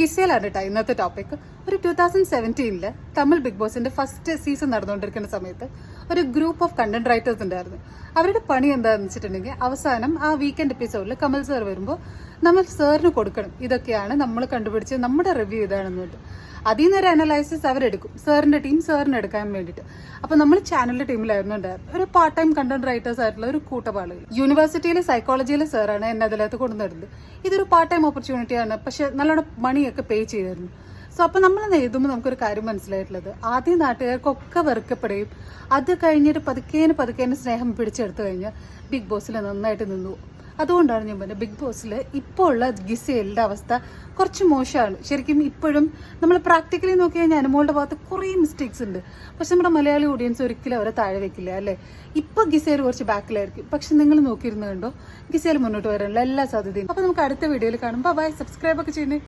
ഗിസയിലാണ് കേട്ടോ ഇന്നത്തെ ടോപ്പിക് ഒരു ടൂ തൗസൻഡ് സെവന്റീനിൽ തമിഴ് ബിഗ് ബോസിന്റെ ഫസ്റ്റ് സീസൺ നടന്നുകൊണ്ടിരിക്കുന്ന സമയത്ത് ഒരു ഗ്രൂപ്പ് ഓഫ് കണ്ടന്റ് റൈറ്റേഴ്സ് ഉണ്ടായിരുന്നു. അവരുടെ പണി എന്താണെന്ന് വെച്ചിട്ടുണ്ടെങ്കിൽ അവസാനം ആ വീക്കെൻഡ് എപ്പിസോഡിൽ കമൽ സാർ വരുമ്പോൾ നമ്മൾ സാറിന് കൊടുക്കണം. ഇതൊക്കെയാണ് നമ്മൾ കണ്ടുപിടിച്ച് നമ്മുടെ റിവ്യൂ ഇതാണെന്ന് പറഞ്ഞിട്ട്. അതിൽ നിന്നൊരു അനലൈസിസ് അവരെടുക്കും. സാറിന്റെ ടീം സാറിന് എടുക്കാൻ വേണ്ടിയിട്ട്. അപ്പോൾ നമ്മൾ ചാനലിന്റെ ടീമിലായിരുന്നു ഒരു പാർട്ട് ടൈം കണ്ടന്റ് റൈറ്റേഴ്സ് ആയിട്ടുള്ള ഒരു കൂട്ടപാളുകൾ യൂണിവേഴ്സിറ്റിയിലെ സൈക്കോളജിയിലെ സാറാണ് എന്നെ അതിനകത്ത് കൊണ്ടുവരുന്നത് ഇതൊരു പാർട്ട് ടൈം ഓപ്പർച്യൂണിറ്റിയാണ് പക്ഷേ നല്ലോണം മണിയൊക്കെ പേ ചെയ്തിരുന്നു. സോ അപ്പൊ നമ്മൾ എഴുതുമ്പോൾ നമുക്കൊരു കാര്യം മനസ്സിലായിട്ടുള്ളത്? ആദ്യം നാട്ടുകാർക്കൊക്കെ വെറുക്കപ്പെടുകയും അത് കഴിഞ്ഞിട്ട് പതുക്കേന് പതുക്കേന് സ്നേഹം പിടിച്ചെടുത്തു കഴിഞ്ഞാൽ ബിഗ് ബോസിൽ നന്നായിട്ട് നിന്നു. അതുകൊണ്ടാണ് ഞാൻ പറഞ്ഞത് ബിഗ് ബോസിൽ ഇപ്പോൾ ഉള്ള ഗിസേലിന്റെ അവസ്ഥ കുറച്ച് മോശമാണ്. ശരിക്കും ഇപ്പോഴും നമ്മൾ പ്രാക്ടിക്കലി നോക്കി കഴിഞ്ഞാൽ അനുമോളുടെ ഭാഗത്ത് കുറേ മിസ്റ്റേക്സ് ഉണ്ട്. പക്ഷെ നമ്മുടെ മലയാളി ഓഡിയൻസ് ഒരിക്കലും അവരെ താഴെ വെക്കില്ല അല്ലേ? ഇപ്പൊ ഗിസേൽ കുറച്ച് ബാക്കിലായിരിക്കും. പക്ഷെ നിങ്ങൾ നോക്കിയിരുന്നു കണ്ടോ? ഗിസേൽ മുന്നോട്ട് വരാനുള്ള എല്ലാ സാധ്യതയും. അപ്പോൾ നമുക്ക് അടുത്ത വീഡിയോയിൽ കാണുമ്പോൾ ബൈ സബ്സ്ക്രൈബ് ഒക്കെ ചെയ്യുന്നേ